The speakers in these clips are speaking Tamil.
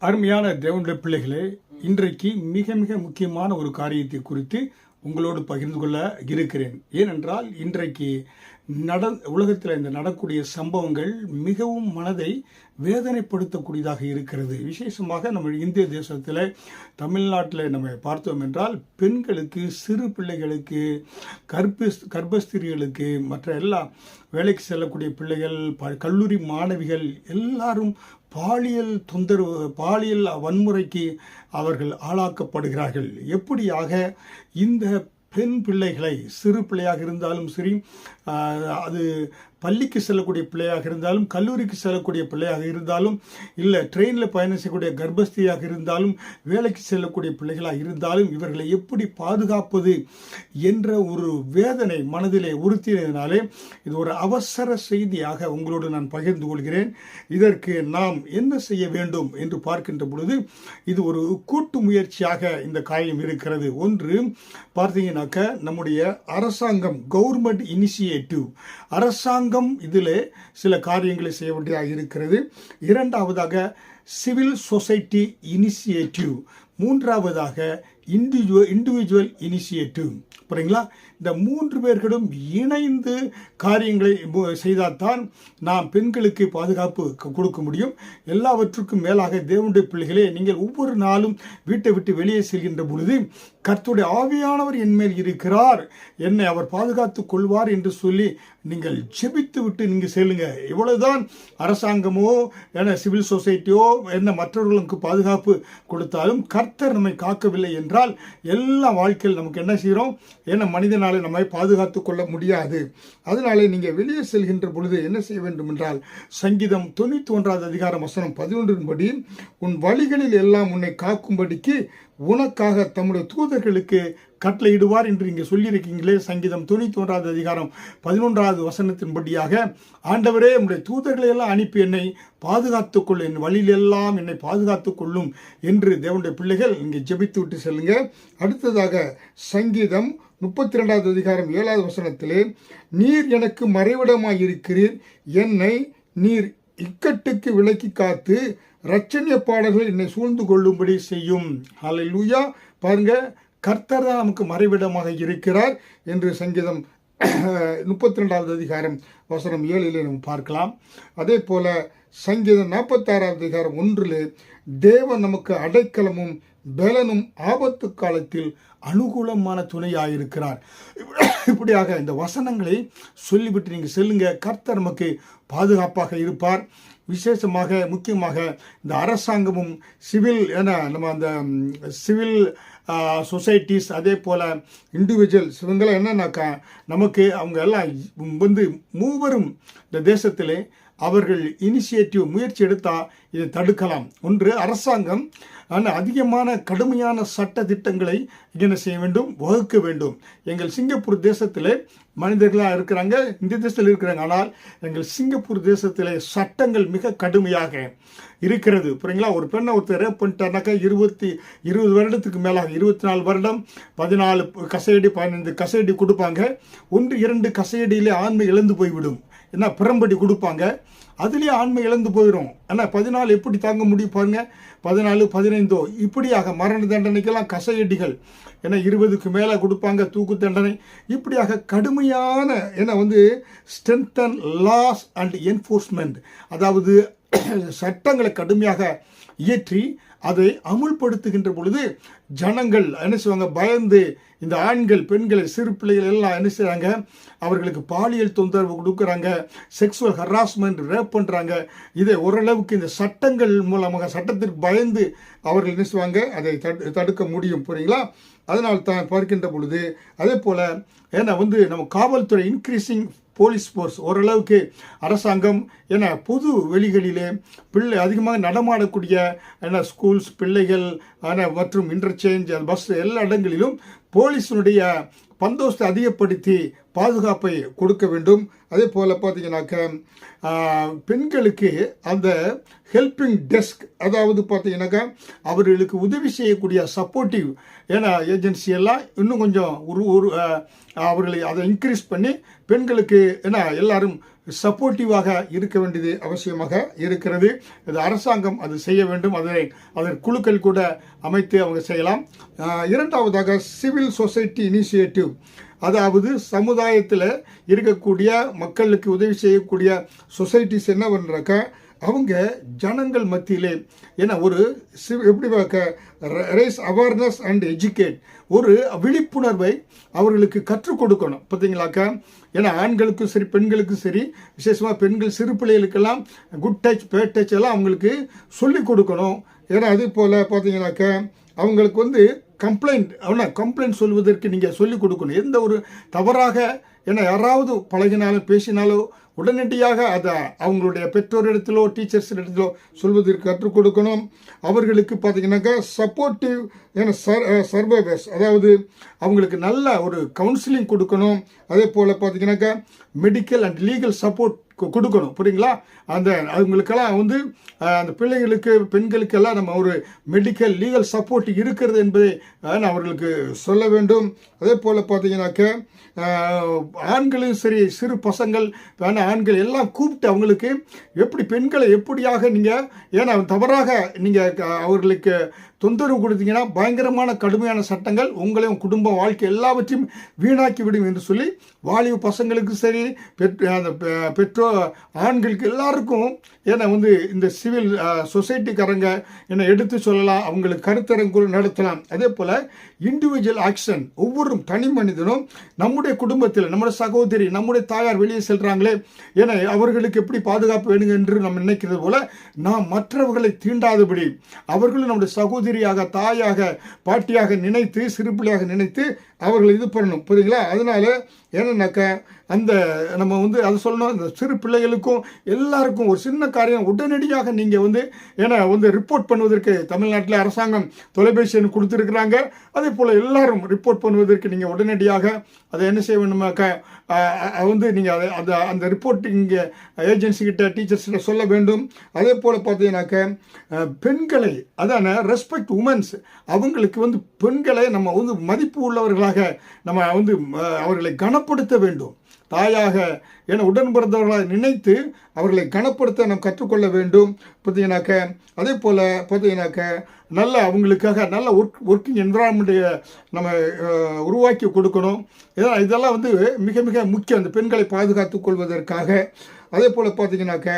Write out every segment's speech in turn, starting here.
அருமையான தேவனுடைய பிள்ளைகளே இன்றைக்கு மிக மிக முக்கியமான ஒரு காரியத்தை குறித்து உங்களோடு பகிர்ந்து கொள்ள இருக்கிறேன். ஏனென்றால் இன்றைக்கு நட உலகத்தில் இந்த நடக்கூடிய சம்பவங்கள் மிகவும் மனதை வேதனைப்படுத்தக்கூடியதாக இருக்கிறது. விசேஷமாக நம்ம இந்திய தேசத்தில் தமிழ்நாட்டில் நம்ம பார்த்தோம் என்றால் பெண்களுக்கு சிறு பிள்ளைகளுக்கு கர்ப்பஸ் கர்ப்பஸ்திரிகளுக்கு மற்ற எல்லா வேலைக்கு செல்லக்கூடிய பிள்ளைகள் ப- கல்லூரி மாணவிகள் எல்லாரும் பாலியல் தொந்தரவு பாலியல் வன்முறைக்கு அவர்கள் ஆளாக்கப்படுகிறார்கள். எப்படியாக இந்த பெண் பிள்ளைகளை சிறு பிள்ளையாக இருந்தாலும் சரி அது பள்ளிக்கு செல்லக்கூடிய பிள்ளையாக இருந்தாலும் கல்லூரிக்கு செல்லக்கூடிய பிள்ளையாக இருந்தாலும் இல்லை ட்ரெயினில் பயணம் செய்யக்கூடிய கர்ப்பஸ்தியாக இருந்தாலும் வேலைக்கு செல்லக்கூடிய பிள்ளைகளாக இருந்தாலும் இவர்களை எப்படி பாதுகாப்பது என்ற ஒரு வேதனை மனதிலே உறுத்தியதினாலே இது ஒரு அவசர செய்தியாக உங்களோடு நான் பகிர்ந்து கொள்கிறேன். இதற்கு நாம் என்ன செய்ய வேண்டும் என்று பார்க்கின்ற பொழுது இது ஒரு கூட்டு முயற்சியாக இந்த காயம் இருக்கிறது. ஒன்று பார்த்தீங்கன்னாக்க நம்முடைய அரசாங்கம் கவர்மெண்ட் இனிஷியேட்டிவ் சங்கம் இதில் சில காரியங்களை செய்ய வேண்டியதாக இருக்கிறது. இரண்டாவதாக சிவில் சொசைட்டி இனிஷியேட்டிவ் மூன்றாவதாக இண்டிவிஜுவல் இண்டிவிஜுவல் இனிஷியேட்டிவ் புரியுங்களா? இந்த மூன்று பேர்களும் இணைந்து காரியங்களை செய்தால்தான் நாம் பெண்களுக்கு பாதுகாப்பு கொடுக்க முடியும். எல்லாவற்றுக்கும் மேலாக தேவனுடைய பிள்ளைகளே நீங்கள் ஒவ்வொரு நாளும் வீட்டை விட்டு வெளியே செல்கின்ற பொழுது கர்த்தருடைய ஆவியானவர் என் மேல் இருக்கிறார். என்னை அவர் பாதுகாத்துக் கொள்வார் என்று சொல்லி நீங்கள் ஜெபித்து விட்டு நீங்கள் செல்லுங்க. இவ்வளவுதான் அரசாங்கமோ என்ன சிவில் சொசைட்டியோ என்ன மற்றவர்களுக்கு பாதுகாப்பு கொடுத்தாலும் கர்த்தர் நம்மை காக்கவில்லை என்றால் எல்லா வாழ்க்கையில் நமக்கு என்ன செய்கிறோம்? ஏன்னா அதனால் நம்மை பாதுகாத்து கொள்ள முடியாது. அதனாலே நீங்கள் வெளியே செல்கின்ற பொழுது என்ன செய்ய வேண்டும் என்றால் சங்கீதம் தொண்ணூற்றி ஒன்றாவது அதிகாரம் வசனம் பதினொன்றின்படி உன் வழிகளில் எல்லாம் உன்னை காக்கும்படிக்கு உனக்காக தம்முடைய தூதர்களுக்கு கட்டளையிடுவார் என்று இங்கே சொல்லியிருக்கீங்களே சங்கீதம் தொண்ணூற்றி ஒன்றாவது அதிகாரம் பதினொன்றாவது வசனத்தின்படியாக ஆண்டவரே உம்முடைய தூதர்களை எல்லாம் அனுப்பி என்னை பாதுகாத்து கொள்ளும் என் வழியிலெல்லாம் என்னை பாதுகாத்து கொள்ளும் என்று தேவனுடைய பிள்ளைகள் இங்கே ஜெபித்து விட்டு செல்லுங்க அடுத்ததாக சங்கீதம் முப்பத்தி ரெண்டாவது அதிகாரம் ஏழாவது வசனத்திலே நீர் எனக்கு மறைவிடமாயிருக்கிறீர். என்னை நீர் இக்கட்டுக்கு விலக்கி காத்து ரட்சணிய பாடல்கள் என்னை சூழ்ந்து கொள்ளும்படி செய்யும். ஹalleluya. பாருங்க கர்த்தர் தான் நமக்கு மறைவிடமாக இருக்கிறார் என்று சங்கீதம் முப்பத்தி ரெண்டாவது அதிகாரம் வசனம் ஏழிலே நம்ம பார்க்கலாம். அதே போல் சங்கீதம் நாற்பத்தாறாவது அதிகாரம் ஒன்றிலே தேவன் நமக்கு அடைக்கலமும் பலனும் ஆபத்து காலத்தில் அனுகூலமான துணையாயிருக்கிறார். இப்படியாக இந்த வசனங்களை சொல்லிவிட்டு நீங்கள் செல்லுங்க. கர்த்தர் நமக்கு பாதுகாப்பாக இருப்பார். விசேஷமாக முக்கியமாக இந்த அரசாங்கமும் சிவில் ஏன்னா நம்ம அந்த சிவில் சொசைட்டிஸ் அதே போல் இண்டிவிஜுவல்ஸ் இவங்கெல்லாம் என்னன்னாக்கா நமக்கு அவங்க எல்லாம் வந்து மூவரும் இந்த தேசத்திலே அவர்கள் இனிஷியேட்டிவ் முயற்சி எடுத்தால் இதை தடுக்கலாம். ஒன்று அரசாங்கம் ஆனால் அதிகமான கடுமையான சட்ட திட்டங்களை என்ன செய்ய வேண்டும் வகுக்க வேண்டும். எங்கள் சிங்கப்பூர் தேசத்தில் மனிதர்களாக இருக்கிறாங்க இந்த தேசத்தில் இருக்கிறாங்க. ஆனால் எங்கள் சிங்கப்பூர் தேசத்தில் சட்டங்கள் மிக கடுமையாக இருக்கிறது. புரியுங்களா? ஒரு பெண்ணை ஒருத்தர் ரேப் பண்ணிட்டாருனாக்கா இருபத்தி இருபது வருடத்துக்கு மேலாக இருபத்தி நாலு வருடம் பதினாலு கசையடி பதினைந்து கசையடி கொடுப்பாங்க. ஒன்று இரண்டு கசையடியிலே ஆண்மை இழந்து போய்விடும். என்ன பிறம்படி கொடுப்பாங்க? அதுலேயே ஆண்மை இழந்து போயிடும் ஏன்னா பதினாலு எப்படி தாங்க முடியும் பாருங்க. பதினாலு பதினைந்தோ இப்படியாக மரண தண்டனைக்கெல்லாம் கசையடிகள் ஏன்னா இருபதுக்கு மேலே கொடுப்பாங்க தூக்கு தண்டனை. இப்படியாக கடுமையான ஏன்னா வந்து ஸ்ட்ரென்தன் லாஸ் அண்ட் என்ஃபோர்ஸ்மெண்ட் அதாவது சட்டங்களை கடுமையாக இயற்றி அதை அமுல்படுத்துகின்ற பொழுது ஜனங்கள் என்ன செய்வாங்க? பயந்து இந்த ஆண்கள் பெண்களை சிறு பிள்ளைகள் எல்லாம் என்ன செய்கிறாங்க அவர்களுக்கு பாலியல் தொந்தரவு கொடுக்குறாங்க. செக்ஸுவல் ஹராஸ்மெண்ட் ரேப் பண்ணுறாங்க இதை ஓரளவுக்கு இந்த சட்டங்கள் மூலமாக சட்டத்திற்கு பயந்து அவர்கள் என்ன செய்வாங்க? அதை தடு தடுக்க முடியும். புரியுங்களா? அதனால் தான் பார்க்கின்ற பொழுது அதே போல் ஏன்னா வந்து நம்ம காவல்துறை இன்க்ரீஸிங் போலீஸ் ஃபோர்ஸ் ஓரளவுக்கு அரசாங்கம் ஏன்னா பொது வெளிகளிலே பிள்ளை அதிகமாக நடமாடக்கூடிய என்ன ஸ்கூல்ஸ் பிள்ளைகள் ஆன மற்றும் இன்டர்சேஞ்ச் பஸ் எல்லா இடங்களிலும் போலீஸினுடைய பந்தோஸ்தை அதிகப்படுத்தி பாதுகாப்பை கொடுக்க வேண்டும். அதே போல் பார்த்தீங்கன்னாக்க பெண்களுக்கு அந்த ஹெல்பிங் டெஸ்க் அதாவது பார்த்தீங்கன்னாக்கா அவர்களுக்கு உதவி செய்யக்கூடிய சப்போர்ட்டிவ் ஏன்னா ஏஜென்சி எல்லாம் இன்னும் கொஞ்சம் ஒரு ஒரு அவர்களை அதை இன்க்ரீஸ் பண்ணி பெண்களுக்கு ஏன்னா எல்லாரும் சப்போர்ட்டிவாக இருக்க வேண்டியது அவசியமாக இருக்கிறது. இது அரசாங்கம் அது செய்ய வேண்டும். அதனை அதன் குழுக்கள் கூட அமைத்து அவங்க செய்யலாம். இரண்டாவதாக சிவில் சொசைட்டி இனிஷியேட்டிவ். அதாவது சமுதாயத்தில் இருக்கக்கூடிய மக்களுக்கு உதவி செய்யக்கூடிய சொசைட்டிஸ் என்ன பண்ணுறாக்க அவங்க ஜனங்கள் மத்தியிலே ஏன்னா ஒரு சி- எப்படி ரைஸ் அவேர்னஸ் அண்ட் எஜுகேட் ஒரு விழிப்புணர்வை அவர்களுக்கு கற்றுக் கொடுக்கணும். பார்த்தீங்களாக்கா? ஏன்னா ஆண்களுக்கும் சரி பெண்களுக்கும் சரி விசேஷமாக பெண்கள் சிறு பிள்ளைகளுக்கெல்லாம் குட் டச் பேட் டச் எல்லாம் அவங்களுக்கு சொல்லிக் கொடுக்கணும். ஏன்னா அதே போல் பார்த்தீங்கன்னாக்கா அவங்களுக்கு வந்து கம்ப்ளைண்ட் அவனா கம்ப்ளைண்ட் சொல்வதற்கு நீங்கள் சொல்லிக் கொடுக்கணும். எந்த ஒரு தவறாக ஏன்னா யாராவது பழகினாலும் பேசினாலோ உடனடியாக அதை அவங்களுடைய பெற்றோரிடத்திலோ டீச்சர்ஸ் இடத்திலோ சொல்வதற்கு கற்றுக் கொடுக்கணும். அவர்களுக்கு பார்த்தீங்கன்னாக்கா சப்போர்ட்டிவ் ஏன்னா சர் சர்வைவர்ஸ் அதாவது அவங்களுக்கு நல்ல ஒரு கவுன்சிலிங் கொடுக்கணும். அதே போல் பார்த்தீங்கன்னாக்கா மெடிக்கல் அண்ட் லீகல் சப்போர்ட் கொடுக்கணும். புரியுங்களா? அந்த அவங்களுக்கெல்லாம் வந்து அந்த பிள்ளைகளுக்கு பெண்களுக்கெல்லாம் நம்ம ஒரு மெடிக்கல் லீகல் சப்போர்ட் இருக்கிறது என்பதை நான் அவர்களுக்கு சொல்ல வேண்டும். அதே போல் பார்த்தீங்கன்னாக்க ஆண்களும் சரி சிறு பசங்கள் வேணா ஆண்கள் எல்லாம் கூப்பிட்டு அவங்களுக்கு எப்படி பெண்களை எப்படியாக நீங்கள் ஏன்னா தவறாக நீங்கள் அவர்களுக்கு தொந்தரவு கொடுத்தீங்கன்னா பயங்கரமான கடுமையான சட்டங்கள் உங்களையும் குடும்ப வாழ்க்கை எல்லாவற்றையும் வீணாக்கி விடும் என்று சொல்லி வாலிப பசங்களுக்கு சரி பெற் அந்த பெ- பெற்றோர் ஆண்களுக்கு எல்லாருக்கும் ஏன்னா வந்து இந்த சிவில் சொசைட்டிக்காரங்க என்னை எடுத்து சொல்லலாம் அவங்களுக்கு கருத்தரங்கு நடத்தலாம். அதே போல் இண்டிவிஜுவல் ஆக்ஷன் ஒவ்வொரு தனி மனிதனும் நம்முடைய குடும்பத்தில் நம்முடைய சகோதரி நம்முடைய தாயார் வெளியே செல்கிறாங்களே ஏன்னா அவர்களுக்கு எப்படி பாதுகாப்பு வேணுங்க என்று நம்ம நினைக்கிறது போல நாம் மற்றவர்களை தீண்டாதபடி அவர்களும் நம்முடைய சகோதரி சகோதரியாக தாயாக பாட்டியாக நினைத்து சிறுபிள்ளையாக நினைத்து அவர்களை இது பண்ணணும். புரியுங்களா அதனால என்னன்னாக்கா அந்த நம்ம வந்து அதை சொல்லணும். இந்த சிறு பிள்ளைகளுக்கும் எல்லாருக்கும் ஒரு சின்ன காரியம் உடனடியாக நீங்கள் வந்து ஏன்னா வந்து ரிப்போர்ட் பண்ணுவதற்கு தமிழ்நாட்டில் அரசாங்கம் தொலைபேசி எண் கொடுத்துருக்குறாங்க. அதே போல் எல்லாரும் ரிப்போர்ட் பண்ணுவதற்கு நீங்கள் உடனடியாக அதை என்ன செய்ய வேணுமாக்க வந்து நீங்கள் அதை அந்த அந்த ரிப்போர்ட்டிங் ஏஜென்சிக்கிட்ட ஏஜென்சி சொல்ல வேண்டும். அதே போல் பார்த்தீங்கன்னாக்க பெண்களை அதான ரெஸ்பெக்ட் உமன்ஸ் அவங்களுக்கு வந்து பெண்களை நம்ம வந்து மதிப்பு உள்ளவர்களாக நம்ம வந்து அவர்களை கனப்படுத்த வேண்டும். தாயாக என உடன் பிறந்தவர்களாக நினைத்து அவர்களை கனப்படுத்த நாம் கற்றுக்கொள்ள வேண்டும். பார்த்தீங்கன்னாக்க அதே போல் பார்த்தீங்கன்னாக்க நல்ல அவங்களுக்காக நல்ல ஒர்க் ஒர்க்கிங் என்விரான்மெண்ட்டை நம்ம உருவாக்கி கொடுக்கணும். இதெல்லாம் இதெல்லாம் வந்து மிக மிக முக்கியம். அந்த பெண்களை பாதுகாத்து கொள்வதற்காக அதே போல் பார்த்தீங்கன்னாக்க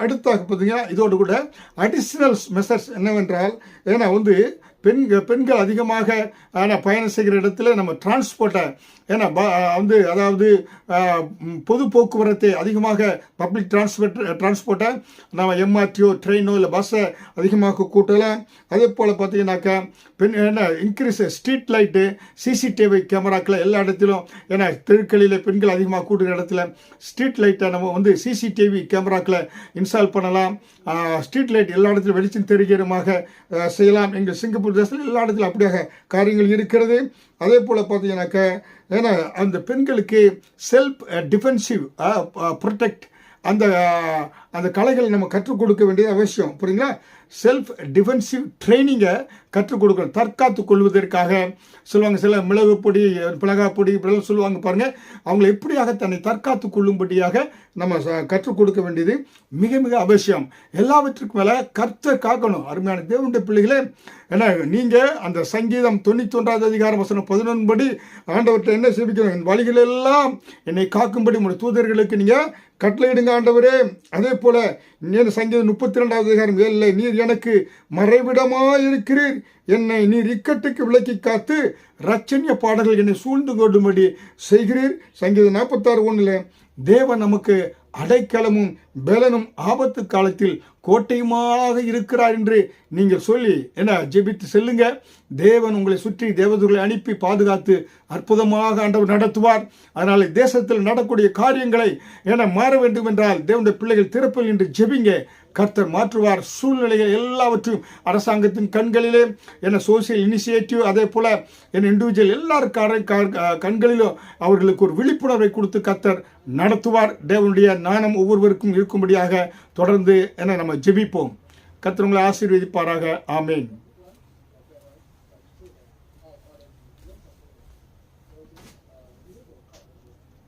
அடுத்தாக பார்த்தீங்கன்னா இதோடு கூட அடிஷ்னல் மெசர்ஸ் என்னவென்றால் ஏன்னா வந்து பெண்கள் பெண்கள் அதிகமாக ஆனால் பயணம் செய்கிற இடத்துல நம்ம டிரான்ஸ்போர்ட்டை ஏன்னா ப- வந்து அதாவது பொது போக்குவரத்தை அதிகமாக பப்ளிக் டிரான்ஸ்போர்ட் டிரான்ஸ்போர்ட்டை நம்ம எம்ஆர்டிஓ ட்ரெயினோ இல்லை பஸ்ஸை அதிகமாக கூட்டலாம். அதே போல் பார்த்தீங்கன்னாக்கா பெண் என்ன இன்க்ரீஸ் ஸ்ட்ரீட் லைட்டு சிசிடிவி கேமராக்களை எல்லா இடத்திலும் ஏன்னா தெருக்களில் பெண்கள் அதிகமாக கூடுகிற இடத்துல ஸ்ட்ரீட் லைட்டை நம்ம வந்து சிசிடிவி கேமராக்களை இன்ஸ்டால் பண்ணலாம். ஸ்ட்ரீட் லைட் எல்லா இடத்துலையும் வெளிச்சம் தெரிகிறமாக செய்யலாம். எங்கள் சிங்கப்பூர் தேசத்தில் எல்லா இடத்துல அப்படியாக காரியங்கள் இருக்கிறது. அதே போல் பார்த்தீங்கன்னாக்க ஏன்னா அந்த பெண்களுக்கு செல்ஃப் டிஃபென்சிவ் ப்ரொடெக்ட் அந்த அந்த கலைகளை நம்ம கற்றுக் கொடுக்க வேண்டியது அவசியம். புரியுங்களா செல்ஃப் டிஃபென்சிவ் ட்ரைனிங்கை கற்றுக் கொடுக்கணும். தற்காத்து கொள்வதற்காக சொல்லுவாங்க சில மிளகு பொடி மிளகாய் பொடி இப்படிலாம் சொல்லுவாங்க பாருங்கள் அவங்களை எப்படியாக தன்னை தற்காத்து கொள்ளும்படியாக நம்ம கற்றுக் கொடுக்க வேண்டியது மிக மிக அவசியம். எல்லாவற்றுக்கும் மேலே கற்று காக்கணும். அருமையான தேவனுடைய பிள்ளைகளே ஏன்னா நீங்கள் அந்த சங்கீதம் தொண்ணூற்றி ஒன்றாவது அதிகாரம் வசனம் பதினொன்று படி ஆண்டவர்கிட்ட என்ன சேமிக்கணும் என் வழிகளெல்லாம் என்னை காக்கும்படி உங்களுடைய தூதர்களுக்கு நீங்கள் கட்டளையிடுங்க ஆண்டவரே. அதே போல் நீர் சங்கீதம் முப்பத்தி ரெண்டாவது அதிகாரம் ஏழில் நீர் எனக்கு மறைவிடமாயிருக்கிறீர். என்னை நீர் இக்கட்டுக்கு விளக்கி காத்து ரச்சனிய பாடல்கள் என்னை சூழ்ந்து கொள்ளும்படி செய்கிறீர். சங்கீதம் நாற்பத்தாறு ஒன்றில் தேவன் நமக்கு அடைக்கலமும் பேலனும் ஆபத்து காலத்தில் கோட்டையுமாக இருக்கிறார் என்று நீங்கள் சொல்லி என்ன ஜெபித்து செல்லுங்க. தேவன் உங்களை சுற்றி தேவதூர்களை அனுப்பி பாதுகாத்து அற்புதமாக ஆண்டவர் நடத்துவார். அதனால் தேசத்தில் நடக்கூடிய காரியங்களை என மாற வேண்டும் என்றால் தேவனுடைய பிள்ளைகள் திறப்பில் என்று ஜெபிங்க. கர்த்தர் மாற்றுவார் சூழ்நிலைகள் எல்லாவற்றையும் அரசாங்கத்தின் கண்களிலே என்ன சோசியல் இனிஷியேட்டிவ் அதே போல் என் இண்டிவிஜுவல் எல்லார் கண்களிலும் அவர்களுக்கு ஒரு விழிப்புணர்வை கொடுத்து கர்த்தர் நடத்துவார். தேவனுடைய ஞானம் ஒவ்வொருவருக்கும் இருக்கும்படியாக தொடர்ந்து என நம்ம ஜெபிப்போம். கர்த்தர் உங்களை ஆசீர்வதிப்பாராக. ஆமேன்.